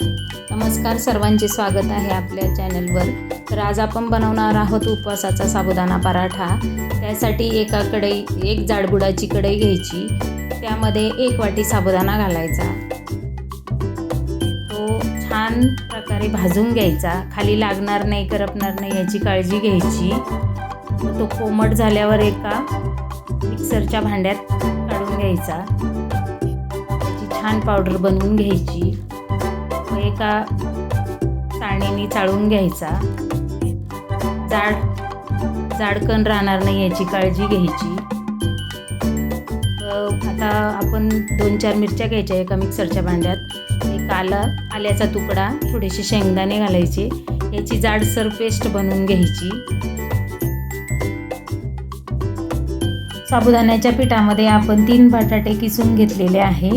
नमस्कार सर्वांचे स्वागत आहे आपल्या चॅनलवर. तर आज आपण बनवणार आहोत उपवासाचा साबुदाणा पराठा. त्यासाठी एका कढई एक जाडबुडाची कढई घ्यायची. त्यामध्ये एक वाटी साबुदाणा घालायचा. तो छान प्रकारे भाजून घ्यायचा. खाली लागणार नाही करपणार नाही याची काळजी घ्यायची. तो कोमट झाल्यावर एका मिक्सरच्या भांड्यात काढून घ्यायचा. त्याची छान पावडर बनवून घ्यायची. एका चाळणीने चाळून घ्यायचा. जाड जाडकण राहणार नाही याची काळजी घ्यायची. आता आपण दोन चार मिरच्या घ्यायच्या एका मिक्सरच्या भांड्यात. एक आला आल्याचा तुकडा थोडेसे शेंगदाणे घालायचे. याची जाडसर पेस्ट बनवून घ्यायची. साबुदाण्याच्या पिठामध्ये आपण तीन बटाटे किसून घेतलेले आहे.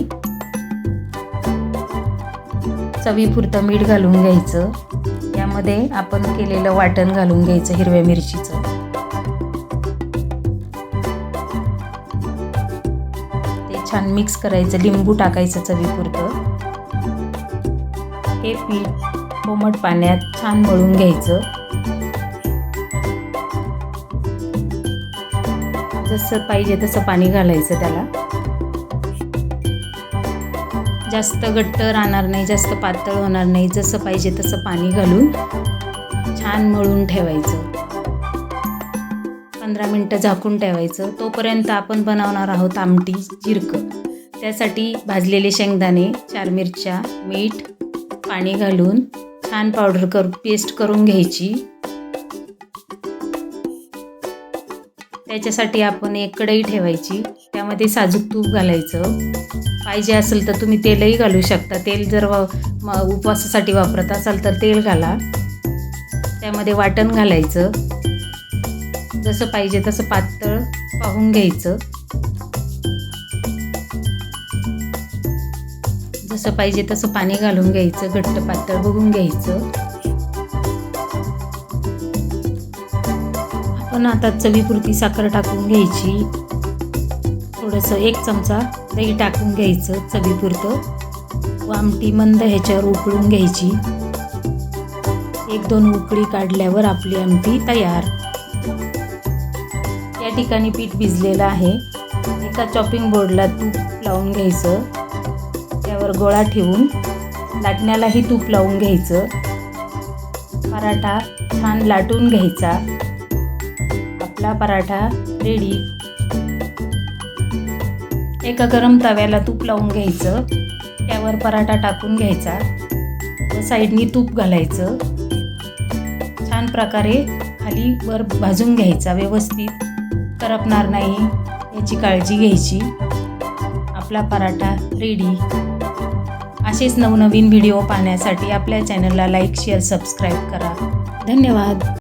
चवीपुरतं मीठ घालून घ्यायचं. यामध्ये आपण केलेलं वाटण घालून घ्यायचं हिरव्या मिरचीचं. ते छान मिक्स करायचं लिंबू टाकायचं चवीपुरतं. हे पीठ कोमट पाण्यात छान मळून घ्यायचं. जसं पाहिजे तसं पाणी घालायचं त्याला. जास्त घट्ट राहणार नाही जास्त पातळ होणार नाही जसं पाहिजे तसं पाणी घालून छान मळून ठेवायचं. पंधरा मिनटं झाकून ठेवायचं. तोपर्यंत आपण बनवणार आहोत आमटी जिरकं. त्यासाठी भाजलेले शेंगदाणे चार मिरच्या मीठ पाणी घालून छान पावडर करू पेस्ट करून घ्यायची. त्याच्यासाठी आपण एक कढई ठेवायची. त्यामध्ये साजूक तूप घालायचं. पाहिजे असेल तर तुम्ही तेलही घालू शकता. तेल जर वा उपवासासाठी वापरत असाल तर तेल घाला. त्यामध्ये वाटण घालायचं. जसं पाहिजे तसं पातळ पाहून घ्यायचं. जसं पाहिजे तसं पाणी घालून घ्यायचं. घट्ट पातळ बघून घ्यायचं. आपण आता चवीपुरती साखर टाकून घ्यायची. थोडंसं एक चमचा दही टाकून घ्यायचं चवीपुरतं. व आमटी मंद ह्याच्यावर उकळून घ्यायची. एक दोन उकळी काढल्यावर आपली आमटी तयार. या ठिकाणी पीठ भिजलेलं आहे. एका चॉपिंग बोर्डला तूप लावून घ्यायचं. त्यावर गोळा ठेवून लाटण्यालाही तूप लावून घ्यायचं. पराठा छान लाटून घ्यायचा. आपला पराठा रेडी एका गरम तव्याला तूप लावून घ्यायचं. त्यावर पराठा टाकून घ्यायचा. व साईडनी तूप घालायचं. छान प्रकारे खाली वर भाजून घ्यायचा व्यवस्थित. करपणार नाही याची काळजी घ्यायची. आपला पराठा रेडी असेच नवनवीन व्हिडिओ पाहण्यासाठी आपल्या चॅनलला लाईक शेअर सबस्क्राईब करा. धन्यवाद.